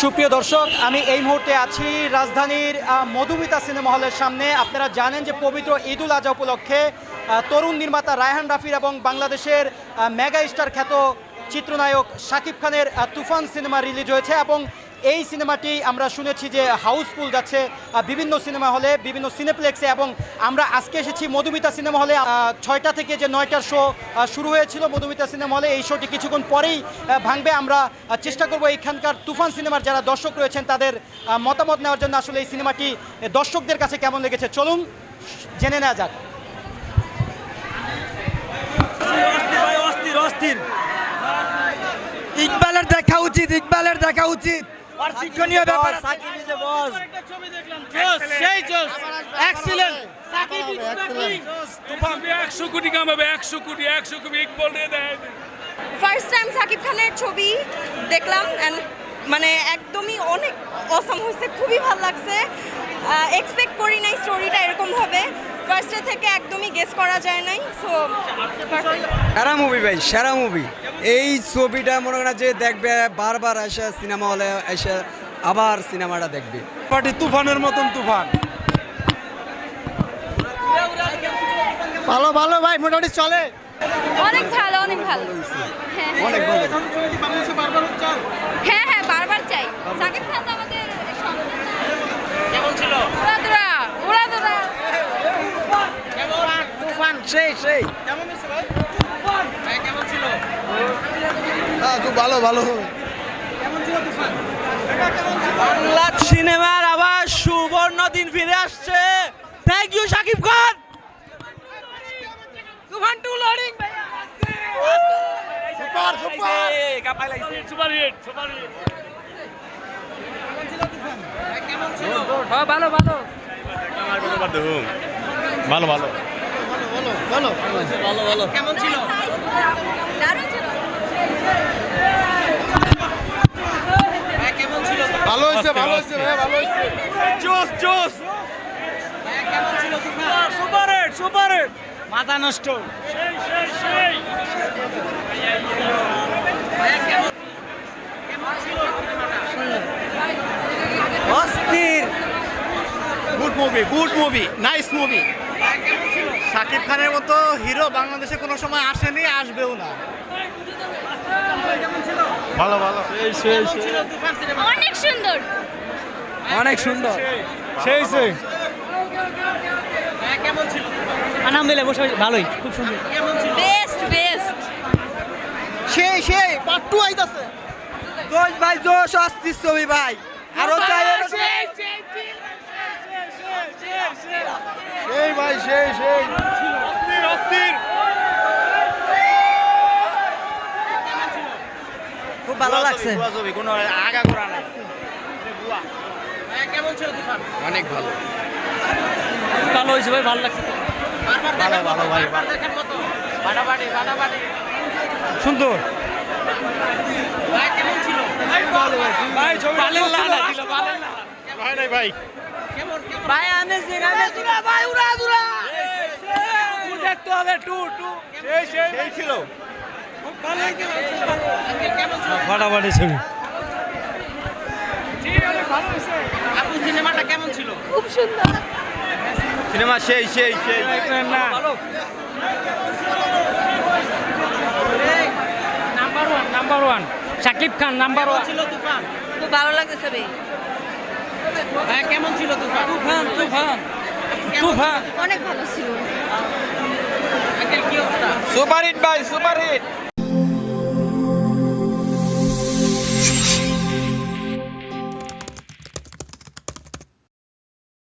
সুপ্রিয় দর্শক, আমি এই মুহূর্তে আছি রাজধানীর মধুমিতা সিনেমা হলের সামনে। আপনারা জানেন যে পবিত্র ঈদুল আজহা উপলক্ষে তরুণ নির্মাতা রায়হান রাফির এবং বাংলাদেশের মেগা স্টার খ্যাত চিত্রনায়ক শাকিব খানের তুফান সিনেমা রিলিজ হয়েছে এবং এই সিনেমাটি আমরা শুনেছি যে হাউসফুল যাচ্ছে বিভিন্ন সিনেমা হলে, বিভিন্ন সিনেপ্লেক্সে এবং আমরা আজকে এসেছি মধুমিতা সিনেমা হলে। ছয়টা থেকে যে নয়টার শো শুরু হয়েছিল মধুমিতা সিনেমা হলে, এই শোটি কিছুক্ষণ পরেই ভাঙবে। আমরা চেষ্টা করব এখানকার তুফান সিনেমার যারা দর্শক রয়েছেন, তাদের মতামত নেওয়ার জন্য আসলে এই সিনেমাটি দর্শকদের কাছে কেমন লেগেছে? চলুন, জেনে নেওয়া যাক। অস্থির ইকবালের দেখা উচিত, ইকবালের দেখা উচিত। আর শিক্ষণীয় ব্যাপার সাকিব ইজ বস। সেই জোস। এক্সিলেন্ট তুফান। একশো কোটি কামাবে একশো কোটি একশো কোটি ইকবল দিয়ে দেয়। ফার্স্ট টাইম সাকিব খানের ছবি দেখলাম অ্যান্ড মানে একদমই অনেক অসম হয়েছে খুবই ভালো লাগছে। এক্সপেক্ট করি নাই স্টোরিটা এরকম হবে ফার্স্টে থেকে একদমই গেস করা যায় নাই সো সেরা মুভি ভাই সেরা মুভি এই ছবিটা মনে করেন যে দেখবে বারবার এসে সিনেমা হলে এসে আবার সিনেমাটা দেখবে। পার্টি তুফানের মতন তুফান। ভালো ভালো ভাই মোটামুটি চলে। অনেক ভালো অনেক ভালো। হ্যাঁ। অনেক ভালো হ্যাঁ হ্যাঁ বারবার চাই সাকিব খান তো আমাদের কেমন ছিল উড়াদুরা উড়াদুরা সেই সেই। খুব ভালো ভালো। বাংলা সিনেমার আবার সুবর্ণ দিন ফিরে আসছে। Thank you Shakib Khan. Toofan two loading super super. কাপাই লাগছে। Super hit super hit. ভালো। ভালো ভালো। দারুণ ছিল। ভালো হয়েছে ভালো হয়েছে ভাই ভালো হয়েছে। জোস জোস। সুপার হিট সুপার হিট মাথা নষ্ট। সেই সেই সেই অস্থির good movie good movie nice movie Shakib খানের মতো হিরো বাংলাদেশে কোনো সময় আসেনি আসবেও না। ভালো ভালো। অনেক সুন্দর। অনেক সুন্দর। সেই সেই। আলহামদুলিল্লাহ বসে ভালোই খুব সুন্দর। বেস্ট বেস্ট সেই সেই পার্ট টু আইতাছে। জোশ ভাই জোশ অস্থির ছবি ভাই। আরও চাই আরও চাই। সেই ভাই সেই সেই। অস্থির অস্থির। খুব ভালো লাগছে। কোনো আগা করা নাই। অনেক ভালো। ভালো হয়েছে ভাই ভালো লাগছে। ভালো ভালো ভাই সুন্দর। ভাই ছিল পালেন ভাই ভাই। ভাই আমি যেখানে ভাই উড়া টু দেখতে হবে টু টু। সেই সেই সেই। ছিল। ফাটাফাটি ছবি। খুব সুন্দর। সিনেমা সেই সেই সেই। না number one number one. Shakib Khan number one. খুব ভালো লাগতেছে তুফান? তুফান তুফান। তুফান। অনেক ভালো ছিল। সুপার হিট ভাই সুপার হিট